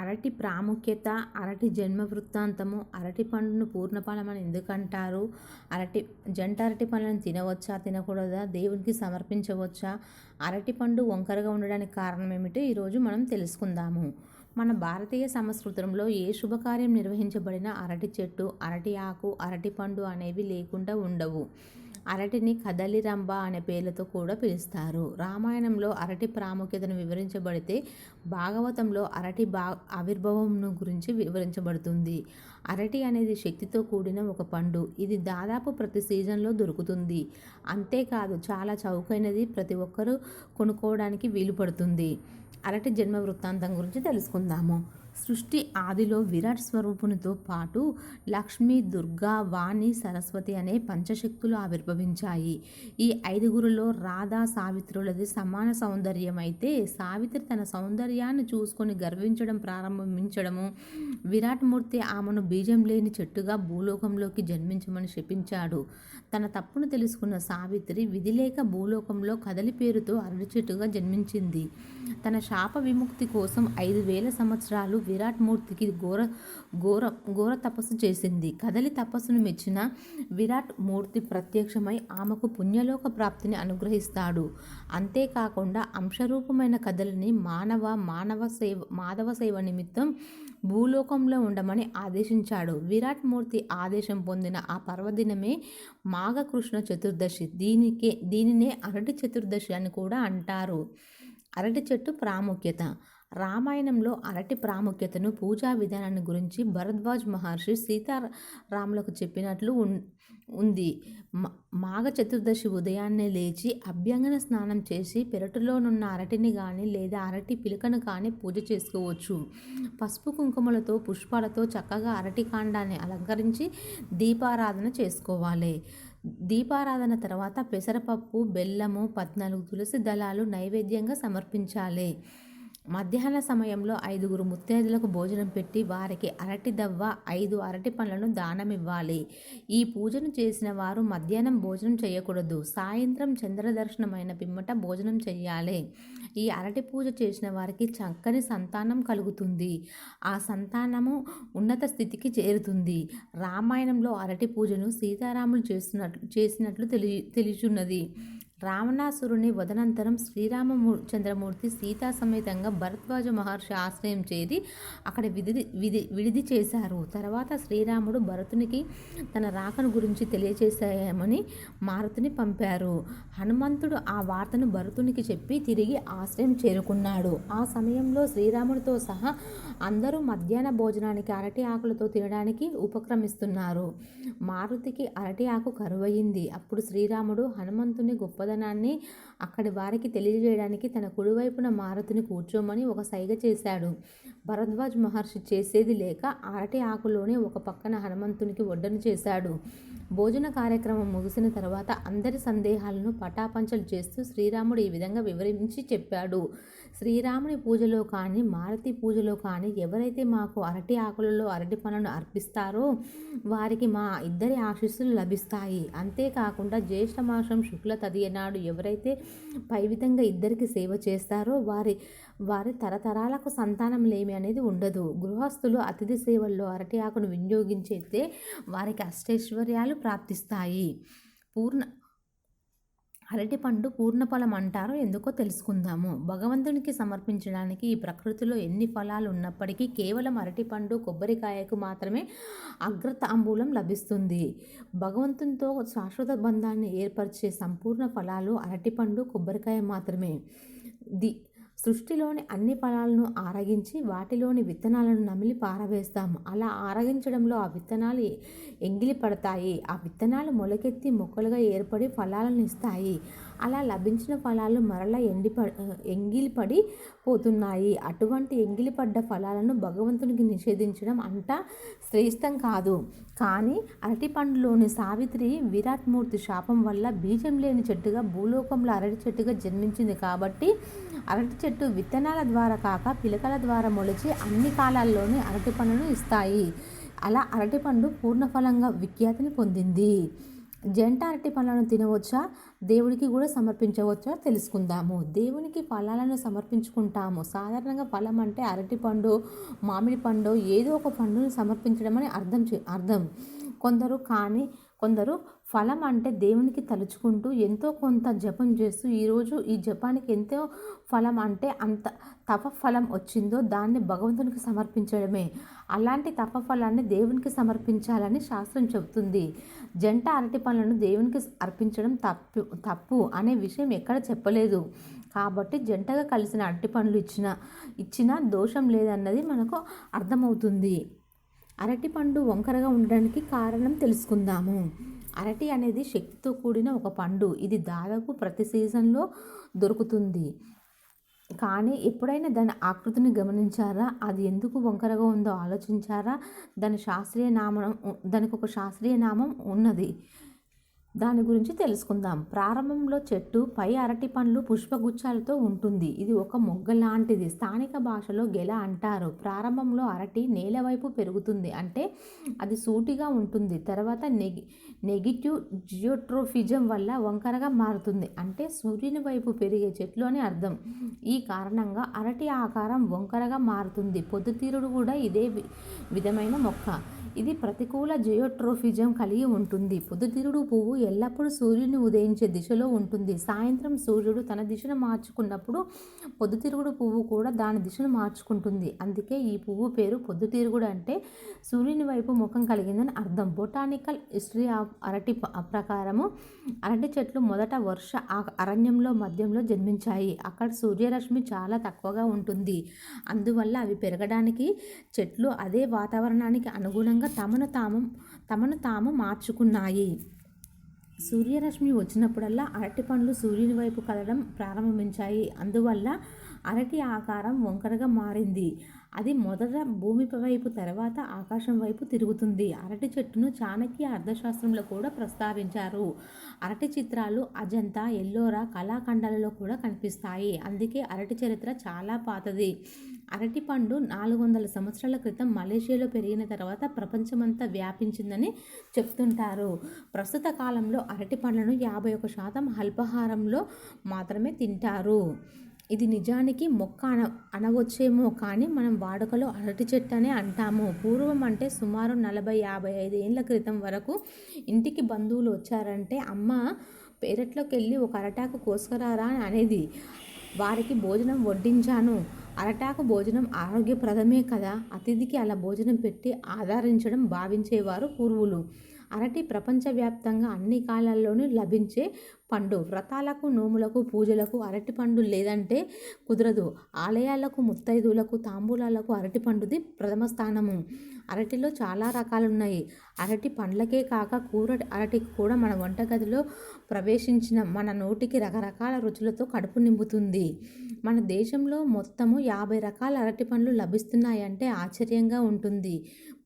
అరటి ప్రాముఖ్యత అరటి జన్మ వృత్తాంతము అరటి పండును పూర్ణఫలమని ఎందుకంటారు? అరటి జంట అరటి పండ్లను తినవచ్చా తినకూడదా? దేవునికి సమర్పించవచ్చా? అరటి పండు వంకరగా ఉండడానికి కారణం ఏమిటో? ఈరోజు మనం తెలుసుకుందాము. మన భారతీయ సంస్కృతంలో ఏ శుభకార్యం నిర్వహించబడిన అరటి చెట్టు అరటి ఆకు అరటి పండు అనేవి లేకుండా ఉండవు. అరటిని కదలిరంబ అనే పేర్లతో కూడా పిలుస్తారు. రామాయణంలో అరటి ప్రాముఖ్యతను వివరించబడితే భాగవతంలో అరటి బా ఆవిర్భావంను గురించి వివరించబడుతుంది. అరటి అనేది శక్తితో కూడిన ఒక పండు. ఇది దాదాపు ప్రతి సీజన్లో దొరుకుతుంది. అంతేకాదు చాలా చౌకైనది ప్రతి ఒక్కరూ కొనుక్కోవడానికి వీలు పడుతుంది అరటి జన్మ వృత్తాంతం గురించి తెలుసుకుందాము. సృష్టి ఆదిలో విరాట్ స్వరూపునితో పాటు లక్ష్మి దుర్గా వాణి సరస్వతి అనే పంచశక్తులు ఆవిర్భవించాయి. ఈ ఐదుగురులో రాధా సావిత్రులది సమాన సౌందర్యం అయితే సావిత్రి తన సౌందర్యాన్ని చూసుకొని గర్వించడం ప్రారంభించడము విరాట్ మూర్తి ఆమెను బీజం లేని చెట్టుగా భూలోకంలోకి జన్మించమని శపించాడు. తన తప్పును తెలుసుకున్న సావిత్రి విధిలేక భూలోకంలో కదలి పేరుతో అరటి చెట్టుగా జన్మించింది. తన శాప విముక్తి కోసం ఐదు వేల సంవత్సరాలు విరాట్ మూర్తికి ఘోర ఘోర ఘోర తపస్సు చేసింది. కదలి తపస్సును మెచ్చిన విరాట్ మూర్తి ప్రత్యక్షమై ఆమెకు పుణ్యలోక ప్రాప్తిని అనుగ్రహిస్తాడు. అంతేకాకుండా అంశరూపమైన కథలని మానవ మానవ సేవ మాధవ సేవ నిమిత్తం భూలోకంలో ఉండమని ఆదేశించాడు. విరాట్ మూర్తి ఆదేశం పొందిన ఆ పర్వదినమే మాఘకృష్ణ చతుర్దశి. దీనికే దీనినే అరటి చతుర్దశి అని కూడా అంటారు. అరటి చెట్టు ప్రాముఖ్యత. రామాయణంలో అరటి ప్రాముఖ్యతను పూజా విధానాన్ని గురించి భరద్వాజ్ మహర్షి సీతారాములకు చెప్పినట్లు ఉంది. మాఘ చతుర్దశి ఉదయాన్నే లేచి అభ్యంగన స్నానం చేసి పెరటులోనున్న అరటిని కానీ లేదా అరటి పిలకను కానీ పూజ చేసుకోవచ్చు. పసుపు కుంకుమలతో పుష్పాలతో చక్కగా అరటి కాండాన్ని అలంకరించి దీపారాధన చేసుకోవాలి. దీపారాధన తర్వాత పెసరపప్పు బెల్లము పద్నాలుగు తులసి దళాలు నైవేద్యంగా సమర్పించాలి. మధ్యాహ్న సమయంలో ఐదుగురు ముత్తైదులకు భోజనం పెట్టి వారికి అరటి దవ్వ ఐదు అరటి పండ్లను దానమివ్వాలి. ఈ పూజను చేసిన వారు మధ్యాహ్నం భోజనం చేయకూడదు. సాయంత్రం చంద్రదర్శనమైన పిమ్మట భోజనం చేయాలి ఈ అరటి పూజ చేసిన వారికి చక్కని సంతానం కలుగుతుంది. ఆ సంతానము ఉన్నత స్థితికి చేరుతుంది. రామాయణంలో అరటి పూజను సీతారాములు చేస్తున్నట్లు చేసినట్లు తెలి తెలియచున్నది. రావణాసురుని వదనంతరం శ్రీరామచంద్రమూర్తి సీతా సమేతంగా భరద్వాజ మహర్షి ఆశ్రయం చేరి అక్కడ విధి విధి విడిది చేశారు. తర్వాత శ్రీరాముడు భరతునికి తన రాకను గురించి తెలియచేశామని మారుతిని పంపారు. హనుమంతుడు ఆ వార్తను భరతునికి చెప్పి తిరిగి ఆశ్రయం చేరుకున్నాడు. ఆ సమయంలో శ్రీరాముడితో సహా అందరూ మధ్యాహ్న భోజనానికి అరటి ఆకులతో తినడానికి ఉపక్రమిస్తున్నారు. మారుతికి అరటి ఆకు కరువయింది అప్పుడు శ్రీరాముడు హనుమంతుని గొప్పద గొప్పదనాన్ని అక్కడి వారికి తెలియజేయడానికి తన కుడివైపున మారుతిని కూర్చోమని ఒక సైగ చేశాడు. భరద్వాజ్ మహర్షి చేసేది లేక అరటి ఆకులోనే ఒక పక్కన హనుమంతునికి ఒడ్డను చేశాడు. భోజన కార్యక్రమం ముగిసిన తర్వాత అందరి సందేహాలను పటాపంచలు చేస్తూ శ్రీరాముడు ఈ విధంగా వివరించి చెప్పాడు. శ్రీరాముని పూజలో కానీ మారుతి పూజలో కానీ ఎవరైతే మాకు అరటి ఆకులలో అరటి పనులను అర్పిస్తారో వారికి మా ఇద్దరి ఆశీస్సులు లభిస్తాయి. అంతేకాకుండా జ్యేష్ఠ మాసం శుక్ల తదియనాడు ఎవరైతే పై విధంగా ఇద్దరికి సేవ చేస్తారో వారి వారి తరతరాలకు సంతానం లేమి అనేది ఉండదు. గృహస్థులు అతిథి సేవల్లో అరటి ఆకును వినియోగించేస్తే వారికి అష్టైశ్వర్యాలు ప్రాప్తిస్తాయి. పూర్ణ అరటిపండు పూర్ణఫలం అంటారో ఎందుకో తెలుసుకుందాము. భగవంతునికి సమర్పించడానికి ఈ ప్రకృతిలో ఎన్ని ఫలాలు ఉన్నప్పటికీ కేవలం అరటిపండు కొబ్బరికాయకు మాత్రమే అగ్రతాంబూలం లభిస్తుంది. భగవంతునితో శాశ్వత బంధాన్ని ఏర్పరిచే సంపూర్ణ ఫలాలు అరటిపండు కొబ్బరికాయ మాత్రమే. ది సృష్టిలోని అన్ని ఫలాలను ఆరగించి వాటిలోని విత్తనాలను నమిలి పారవేస్తాము. అలా ఆరగించడంలో ఆ విత్తనాలు ఎంగిలి పడతాయి ఆ విత్తనాలు మొలకెత్తి మొక్కలుగా ఏర్పడి ఫలాలను ఇస్తాయి. అలా లభించిన ఫలాలు మరలా ఎండిప ఎంగిలిపడి పోతున్నాయి. అటువంటి ఎంగిలిపడ్డ ఫలాలను భగవంతునికి నిషేధించడం అంట శ్రేష్టం కాదు. కానీ అరటిపండులోని సావిత్రి విరాట్ మూర్తి శాపం వల్ల బీజం లేని చెట్టుగా భూలోకంలో అరటి చెట్టుగా జన్మించింది కాబట్టి అరటి చెట్టు విత్తనాల ద్వారా కాక పిలకల ద్వారా మొలిచి అన్ని కాలాల్లోనే అరటి పండును ఇస్తాయి. అలా అరటిపండు పూర్ణఫలంగా విఖ్యాతిని పొందింది. జంట అరటి పండ్లను తినవచ్చా? దేవుడికి కూడా సమర్పించవచ్చా? తెలుసుకుందాము. దేవునికి ఫలాలను సమర్పించుకుంటాము. సాధారణంగా ఫలం అంటే అరటి పండు మామిడి పండు ఏదో ఒక పండును సమర్పించడం అని అర్థం చే అర్థం. కొందరు కానీ కొందరు ఫలం అంటే దేవునికి తలుచుకుంటూ ఎంతో కొంత జపం చేస్తూ ఈరోజు ఈ జపానికి ఎంతో ఫలం అంటే అంత తపఫలం వచ్చిందో దాన్ని భగవంతునికి సమర్పించడమే. అలాంటి తపఫలాన్ని దేవునికి సమర్పించాలని శాస్త్రం చెబుతుంది. జంట అరటి పనులను దేవునికి అర్పించడం తప్పు తప్పు అనే విషయం ఎక్కడ చెప్పలేదు. కాబట్టి జంటగా కలిసిన అరటి పనులు ఇచ్చిన ఇచ్చిన దోషం లేదన్నది మనకు అర్థమవుతుంది. అరటిపండు వంకరగా ఉండడానికి కారణం తెలుసుకుందాము. అరటి అనేది శక్తితో కూడిన ఒక పండు. ఇది దాదాపు ప్రతి సీజన్లో దొరుకుతుంది. కానీ ఎప్పుడైనా దాని ఆకృతిని గమనించారా? అది ఎందుకు వంకరగా ఉందో ఆలోచించారా? దాని శాస్త్రీయ నామం దానికి ఒక శాస్త్రీయ నామం ఉన్నది. దాని గురించి తెలుసుకుందాం. ప్రారంభంలో చెట్టు పై అరటి పండ్లు పుష్పగుచ్చాలతో ఉంటుంది. ఇది ఒక మొగ్గ లాంటిది. స్థానిక భాషలో గెల అంటారు. ప్రారంభంలో అరటి నేల వైపు పెరుగుతుంది. అంటే అది సూటిగా ఉంటుంది. తర్వాత నెగి నెగిటివ్ జియోట్రోఫిజం వల్ల వంకరగా మారుతుంది. అంటే సూర్యుని వైపు పెరిగే చెట్లు అని అర్థం. ఈ కారణంగా అరటి ఆకారం వంకరగా మారుతుంది. పొద్దుతీరుడు కూడా ఇదే విధమైన మొక్క. ఇది ప్రతికూల జియోట్రోఫిజం కలిగి ఉంటుంది. పొద్దుతిరుడు పువ్వు ఎల్లప్పుడూ సూర్యుని ఉదయించే దిశలో ఉంటుంది. సాయంత్రం సూర్యుడు తన దిశను మార్చుకున్నప్పుడు పొద్దుతిరుగుడు పువ్వు కూడా దాని దిశను మార్చుకుంటుంది. అందుకే ఈ పువ్వు పేరు పొద్దుతిరుగుడు అంటే సూర్యుని వైపు ముఖం కలిగిందని అర్థం. బొటానికల్ హిస్టరీ ఆఫ్ అరటి ప్రకారము అరటి చెట్లు మొదట వర్ష అరణ్యంలో మధ్యంలో జన్మించాయి. అక్కడ సూర్యరశ్మి చాలా తక్కువగా ఉంటుంది. అందువల్ల అవి పెరగడానికి చెట్లు అదే వాతావరణానికి అనుగుణంగా విధంగా తమను తాము తమను తాము మార్చుకున్నాయి. సూర్యరశ్మి వచ్చినప్పుడల్లా అరటి పండ్లు సూర్యుని వైపు కదలడం ప్రారంభించాయి. అందువల్ల అరటి ఆకారం వంకరగా మారింది. అది మొదట భూమి వైపు తర్వాత ఆకాశం వైపు తిరుగుతుంది. అరటి చెట్టును చాణక్య అర్థశాస్త్రంలో కూడా ప్రస్తావించారు. అరటి చిత్రాలు అజంతా ఎల్లోరా కళాఖండాలలో కూడా కనిపిస్తాయి. అందుకే అరటి చరిత్ర చాలా పాతది. అరటి పండు నాలుగు వందల సంవత్సరాల క్రితం మలేషియాలో పెరిగిన తర్వాత ప్రపంచమంతా వ్యాపించిందని చెప్తుంటారు. ప్రస్తుత కాలంలో అరటి పండ్లను యాభై ఒక శాతం అల్పాహారంలో మాత్రమే తింటారు. ఇది నిజానికి మొక్క అన అనవచ్చేమో కానీ మనం వాడుకలో అరటి చెట్టు అనే అంటాము. పూర్వం అంటే సుమారు నలభై యాభై ఐదు ఏళ్ళ క్రితం వరకు ఇంటికి బంధువులు వచ్చారంటే అమ్మ పేరట్లోకి వెళ్ళి ఒక అరటాకు కోసుకురారా అని అనేది. వారికి భోజనం వడ్డించాను. అరటాకు భోజనం ఆరోగ్యప్రదమే కదా? అతిథికి అలా భోజనం పెట్టి ఆదరించడం భావించేవారు పూర్వులు. అరటి ప్రపంచవ్యాప్తంగా అన్ని కాలాల్లోనూ లభించే పండు. వ్రతాలకు నోములకు పూజలకు అరటిపండు లేదంటే కుదరదు. ఆలయాలకు ముత్తైదులకు తాంబూలాలకు అరటిపండుది ప్రథమ స్థానము. అరటిలో చాలా రకాలున్నాయి. అరటి పండ్లకే కాక కూర అరటికి కూడా మన వంటగదిలో ప్రవేశించిన మన నోటికి రకరకాల రుచులతో కడుపు నింపుతుంది. మన దేశంలో మొత్తము యాభై రకాల అరటి పండ్లు లభిస్తున్నాయంటే ఆశ్చర్యంగా ఉంటుంది.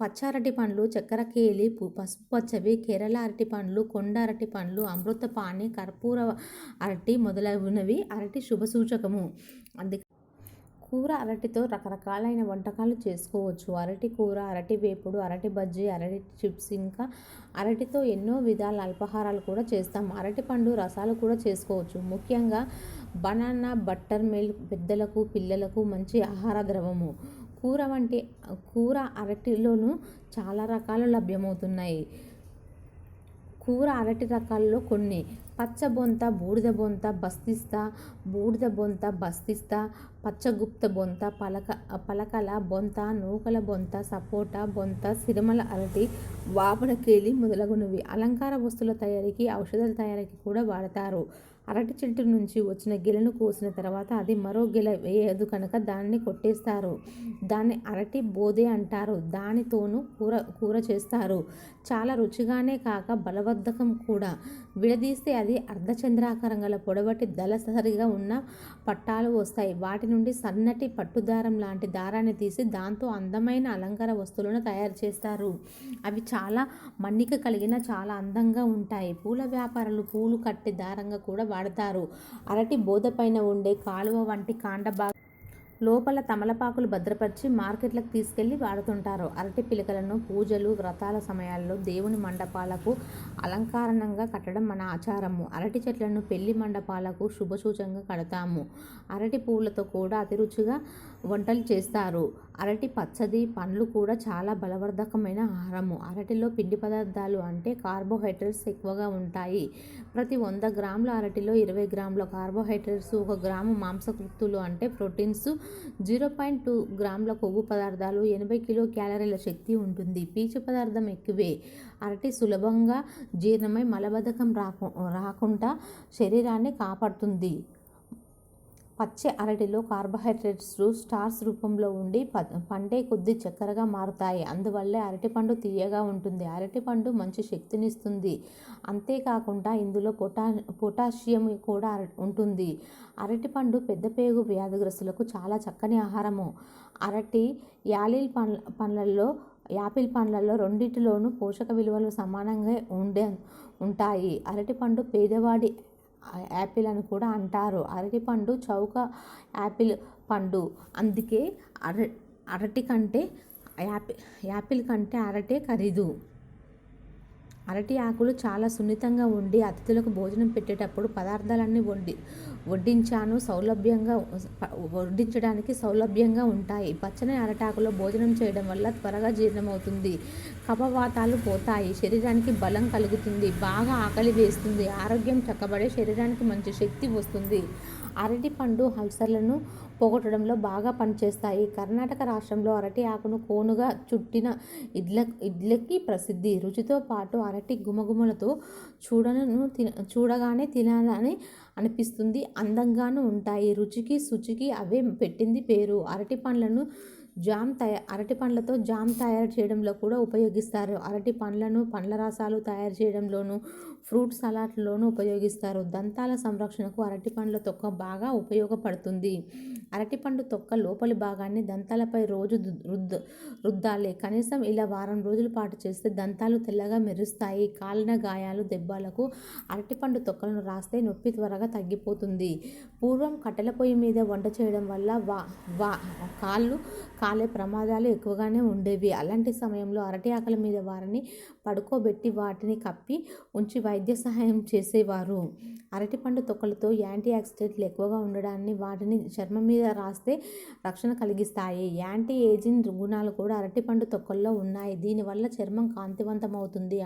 పచ్చ అరటి పండ్లు చక్కెర కేలి పసుపు పచ్చవి కేరళ అరటి పండ్లు కొండ అరటి పండ్లు అమృతపాణి కర్పూర అరటి మొదలగునవి అరటి శుభసూచకము. అందుకే కూర అరటితో రకరకాలైన వంటకాలు చేసుకోవచ్చు. అరటి కూర అరటి వేపుడు అరటి బజ్జీ అరటి చిప్స్ ఇంకా అరటితో ఎన్నో విధాల అల్పాహారాలు కూడా చేస్తాం. అరటి పండు రసాలు కూడా చేసుకోవచ్చు. ముఖ్యంగా బనానా బట్టర్ మిల్క్ పెద్దలకు పిల్లలకు మంచి ఆహార ద్రవము. కూర వంటి కూర అరటిలోనూ చాలా రకాలు లభ్యమవుతున్నాయి. కూర అరటి రకాల్లో కొన్ని. పచ్చబొంత బూడిద బొంత బస్తిస్తా బూడిద బొంత బస్తిస్తా పచ్చగుప్త బొంత పలక పలకల బొంత నూకల బొంత సపోటా బొంత సిరిమల అరటి వాపడకేలి మొదలగునవి. అలంకార వస్తువుల తయారీకి ఔషధాల తయారీకి కూడా వాడతారు. అరటి చెట్టు నుంచి వచ్చిన గెలను కోసిన తర్వాత అది మరో గెల వేయదు కనుక దాన్ని కొట్టేస్తారు. దాన్ని అరటి బోదే అంటారు. దానితోనూ కూర కూర చేస్తారు. చాలా రుచిగానే కాక బలవర్ధకం కూడా. విడదీస్తే అది అర్ధచంద్రాకారం గల పొడవటి దళసరిగా ఉన్న పట్టాలు వస్తాయి. వాటి నుండి సన్నటి పట్టుదారం లాంటి దారాన్ని తీసి దాంతో అందమైన అలంకార వస్తువులను తయారు చేస్తారు. అవి చాలా మన్నిక కలిగిన చాలా అందంగా ఉంటాయి. పూల వ్యాపారులు పూలు కట్టి దారంగా కూడా వాడతారు. అరటి బోధ పైన ఉండే కాలువ వంటి కాండ లోపల తమలపాకులు భద్రపరిచి మార్కెట్లకు తీసుకెళ్ళి వాడుతుంటారు. అరటి పిలకలను పూజలు వ్రతాల సమయాల్లో దేవుని మండపాలకు అలంకారణంగా కట్టడం మన ఆచారము. అరటి చెట్లను పెళ్ళి మండపాలకు శుభసూచకంగా కడతాము. అరటి పువ్వులతో కూడా అతి రుచిగా వంటలు చేస్తారు. అరటి పచ్చడి పండ్లు కూడా చాలా బలవర్ధకమైన ఆహారము. అరటిలో పిండి పదార్థాలు అంటే కార్బోహైడ్రేట్స్ ఎక్కువగా ఉంటాయి. ప్రతి వంద గ్రాముల అరటిలో ఇరవై గ్రాముల కార్బోహైడ్రేట్స్ ఒక గ్రాము మాంసకృత్తులు అంటే ప్రోటీన్స్ జీరో పాయింట్ టూ గ్రాముల కొవ్వు పదార్థాలు ఎనభై కిలో క్యాలరీల శక్తి ఉంటుంది. పీచు పదార్థం ఎక్కువే. అరటి సులభంగా జీర్ణమై మలబద్ధకం రాకు రాకుండా శరీరాన్ని కాపాడుతుంది. పచ్చి అరటిలో కార్బోహైడ్రేట్స్ స్టార్స్ రూపంలో ఉండి పండే కొద్ది చక్కెరగా మారుతాయి. అందువల్లే అరటిపండు తీయగా ఉంటుంది. అరటిపండు మంచి శక్తినిస్తుంది అంతేకాకుండా ఇందులో పొటా పొటాషియం కూడా ఉంటుంది. అరటిపండు పెద్ద పేగు వ్యాధిగ్రస్తులకు చాలా చక్కని ఆహారము. అరటి యాలిల్ పండ్ల పండ్లలో యాపిల్ పండ్లలో రెండింటిలోనూ పోషక విలువలు సమానంగా ఉండే ఉంటాయి. అరటిపండు పేదవాడి యాపిల్ అని కూడా అంటారు. అరటిపండు చౌక యాపిల్ పండు. అందుకే అర అరటి కంటే యాపిల్ యాపిల్ కంటే అరటే ఖరీదు. అరటి ఆకులు చాలా సున్నితంగా ఉండి అతిథులకు భోజనం పెట్టేటప్పుడు పదార్థాలన్నీ వండి వడ్డించాను. సౌలభ్యంగా వడ్డించడానికి సౌలభ్యంగా ఉంటాయి. పచ్చని అరటాకులో భోజనం చేయడం వల్ల త్వరగా జీర్ణమవుతుంది. కపవాతాలు పోతాయి. శరీరానికి బలం కలుగుతుంది. బాగా ఆకలి వేస్తుంది. ఆరోగ్యం చక్కబడే శరీరానికి మంచి శక్తి వస్తుంది. అరటిపండు అల్సర్లను పోగొట్టడంలో బాగా పనిచేస్తాయి. కర్ణాటక రాష్ట్రంలో అరటి ఆకును కోనుగా చుట్టిన ఇడ్ల ఇడ్లకి ప్రసిద్ధి. రుచితో పాటు అరటి గుమగుమలతో చూడను తిన చూడగానే తినాలని అనిపిస్తుంది. అందంగాను ఉంటాయి. రుచికి శుచికి అవే పెట్టింది పేరు. అరటి పండ్లను జామ్ తయ అరటి పండ్లతో జామ్ తయారు చేయడంలో కూడా ఉపయోగిస్తారు. అరటి పండ్లను పండ్ల రసాలు తయారు చేయడంలోనూ ఫ్రూట్ సలాడ్లోనూ ఉపయోగిస్తారు. దంతాల సంరక్షణకు అరటి పండ్ల తొక్క బాగా ఉపయోగపడుతుంది. అరటిపండు తొక్క లోపలి భాగాన్ని దంతాలపై రోజు రుద్ద రుద్దాలి. కనీసం ఇలా వారం రోజుల పాటు చేస్తే దంతాలు తెల్లగా మెరుస్తాయి. కాలిన గాయాలు దెబ్బలకు అరటిపండు తొక్కలను రాస్తే నొప్పి త్వరగా తగ్గిపోతుంది. పూర్వం కట్టెల పొయ్యి మీద వంట చేయడం వల్ల వా వా కాళ్ళు కాలే ప్రమాదాలు ఎక్కువగానే ఉండేవి. అలాంటి సమయంలో అరటి ఆకలి మీద వారిని పడుకోబెట్టి వాటిని కప్పి ఉంచి వైద్య సహాయం చేసేవారు. అరటిపండు తొక్కలతో యాంటీ ఆక్సిడెంట్లు ఎక్కువగా ఉండడాన్ని వాటిని చర్మం మీద మీద రాస్తే రక్షణ కలిగిస్తాయి. యాంటీ ఏజింగ్ గుణాలు కూడా అరటిపండు తొక్కల్లో ఉన్నాయి. దీనివల్ల చర్మం కాంతివంతమవుతుంది.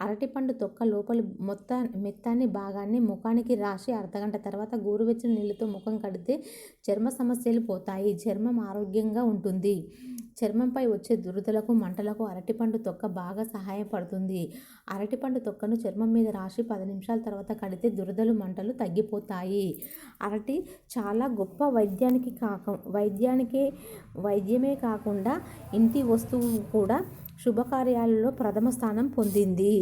అరటిపండు తొక్క లోపలి మొత్త మెత్తాన్ని భాగాన్ని ముఖానికి రాసి అర్ధగంట తర్వాత గోరువెచ్చని నీళ్ళతో ముఖం కడితే చర్మ సమస్యలు పోతాయి. చర్మం ఆరోగ్యంగా ఉంటుంది. చర్మంపై వచ్చే దురదలకు మంటలకు అరటిపండు తొక్క బాగా సహాయపడుతుంది. అరటిపండు తొక్కను చర్మం మీద రాసి పది నిమిషాల తర్వాత కడితే దురదలు మంటలు తగ్గిపోతాయి. అరటి చాలా గొప్ప వైద్యానికి కాక వైద్యానికే వైద్యమే కాకుండా ఇంటి వస్తువు కూడా శుభకార్యాలలో ప్రథమ స్థానం పొందింది.